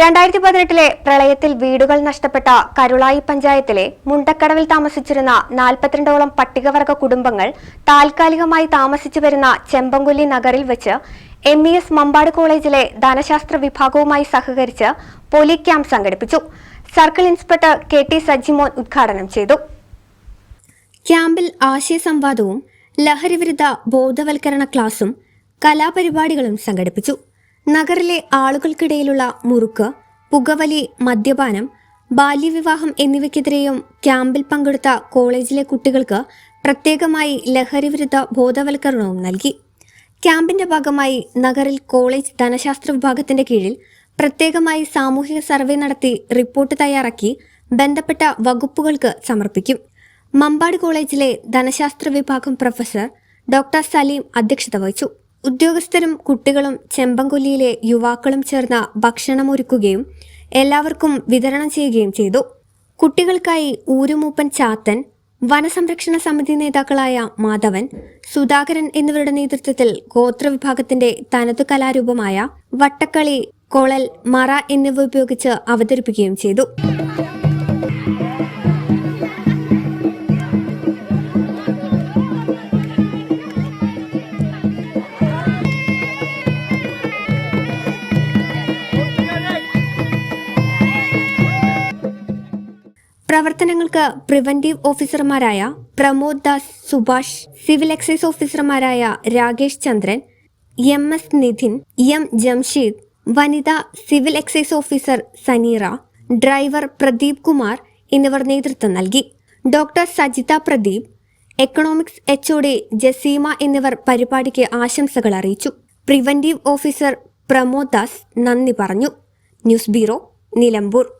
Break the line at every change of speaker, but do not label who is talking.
രണ്ടായിരത്തി പതിനെട്ടിലെ പ്രളയത്തിൽ വീടുകൾ നഷ്ടപ്പെട്ട കരുളായി പഞ്ചായത്തിലെ മുണ്ടക്കടവിൽ താമസിച്ചിരുന്ന നാൽപ്പത്തിരണ്ടോളം പട്ടികവർഗ കുടുംബങ്ങൾ താൽക്കാലികമായി താമസിച്ചു വരുന്ന ചെമ്പങ്കുല്ലി നഗറിൽ വെച്ച് എം ഇ എസ് മമ്പാട് കോളേജിലെ ധനശാസ്ത്ര വിഭാഗവുമായി സഹകരിച്ച് പോലി ക്യാമ്പ് സംഘടിപ്പിച്ചു. Circle inspector K T Sajimon ഉദ്ഘാടനം ചെയ്തു. ക്യാമ്പിൽ ആശയസംവാദവും ലഹരിവിരുദ്ധ ബോധവൽക്കരണ ക്ലാസും കലാപരിപാടികളും സംഘടിപ്പിച്ചു. നഗറിലെ ആളുകൾക്കിടയിലുള്ള മുറുക്ക് പുകവലി മദ്യപാനം ബാല്യവിവാഹം എന്നിവയ്ക്കെതിരെയും ക്യാമ്പിൽ പങ്കെടുത്ത കോളേജിലെ കുട്ടികൾക്ക് പ്രത്യേകമായി ലഹരിവിരുദ്ധ ബോധവൽക്കരണവും നൽകി. ക്യാമ്പിന്റെ ഭാഗമായി നഗറിൽ കോളേജ് ധനശാസ്ത്ര വിഭാഗത്തിന്റെ കീഴിൽ പ്രത്യേകമായി സാമൂഹിക സർവേ നടത്തി റിപ്പോർട്ട് തയ്യാറാക്കി ബന്ധപ്പെട്ട വകുപ്പുകൾക്ക് സമർപ്പിക്കും. മമ്പാട് കോളേജിലെ ധനശാസ്ത്ര വിഭാഗം പ്രൊഫസർ ഡോക്ടർ സലീം അധ്യക്ഷത വഹിച്ചു. ഉദ്യോഗസ്ഥരും കുട്ടികളും ചെമ്പൻകൊല്ലിയിലെ യുവാക്കളും ചേർന്ന ഭക്ഷണമൊരുക്കുകയും എല്ലാവർക്കും വിതരണം ചെയ്യുകയും ചെയ്തു. കുട്ടികൾക്കായി ഊരുമൂപ്പൻ ചാത്തൻ വനസംരക്ഷണ സമിതി നേതാക്കളായ മാധവൻ സുധാകരൻ എന്നിവരുടെ നേതൃത്വത്തിൽ ഗോത്രവിഭാഗത്തിന്റെ തനതു കലാരൂപമായ വട്ടക്കളി കൊളൽ മറ എന്നിവ ഉപയോഗിച്ച് അവതരിപ്പിക്കുകയും ചെയ്തു. പ്രവർത്തനങ്ങൾക്ക് പ്രിവന്റീവ് ഓഫീസർമാരായ പ്രമോദ് ദാസ് സുഭാഷ് സിവിൽ എക്സൈസ് ഓഫീസർമാരായ Rakesh Chandran M S Nidhin M Jamsheed വനിതാ civil excise officer Saneera driver Pradeep Kumar എന്നിവർ നേതൃത്വം നൽകി. Doctor Sajitha Pradeep economics H O D Jaseema എന്നിവർ പരിപാടിക്ക് ആശംസകൾ അറിയിച്ചു. പ്രിവന്റീവ് ഓഫീസർ പ്രമോദ് ദാസ് നന്ദി പറഞ്ഞു. News bureau Nilambur.